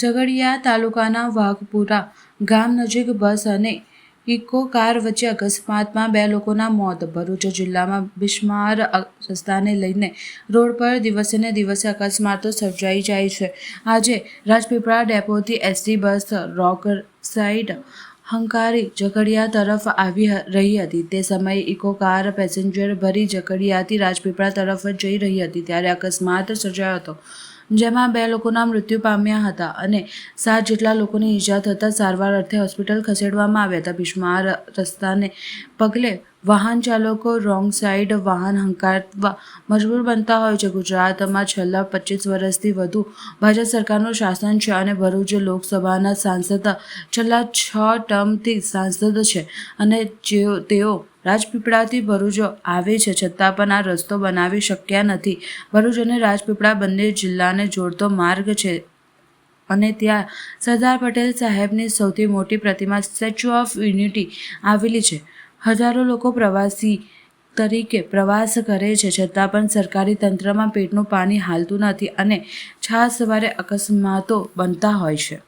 ઝઘડિયા તાલુકાના વાઘપુરા ગામ નજીક બસ અને ઇકો કાર વચ્ચે અકસ્માતમાં બે લોકોના મોત. ભરૂચ જિલ્લામાં બિસ્માર રસ્તાને લઈને રોડ પર દિવસે ને દિવસે અકસ્માતો સર્જાઈ જાય છે. આજે રાજપીપળા ડેપોથી એસટી બસ રોક સાઈડ હંકારી ઝઘડિયા તરફ આવી રહી હતી. તે સમયે ઇકો કાર પેસેન્જર ભરી ઝઘડિયાથી રાજપીપળા તરફ જઈ રહી હતી, ત્યારે અકસ્માત સર્જાયો હતો. જેમાં બે લોકોના મૃત્યુ પામ્યા હતા અને સાત જેટલા લોકોને ઈજા થતાં સારવાર અર્થે હોસ્પિટલ ખસેડવામાં આવ્યા હતા. બિસ્માર રસ્તાને પગલે વાહન ચાલકો રોંગ સાઈડ વાહન હંકારવા મજબૂર બનતા હોય છે. ગુજરાતમાં છેલ્લા પચીસ વર્ષથી વધુ ભાજપ સરકારનું શાસન છે અને ભરૂચ લોકસભાના સાંસદ છેલ્લા છ ટર્મથી સાંસદ છે અને જેઓ તેઓ રાજપીપળાથી ભરૂચ આવે છે. છતાં પણ આ રસ્તો બનાવી શક્યા નથી. ભરૂચ અને રાજપીપળા બંને જિલ્લાને જોડતો માર્ગ છે અને ત્યાં સરદાર પટેલ સાહેબની સૌથી મોટી પ્રતિમા સ્ટેચ્યુ ઓફ યુનિટી આવેલી છે. હજારો લોકો પ્રવાસી તરીકે પ્રવાસ કરે છે. છતાં પણ સરકારી તંત્રમાં પેટનું પાણી હાલતું નથી અને છા સવારે અકસ્માતો બનતા હોય છે.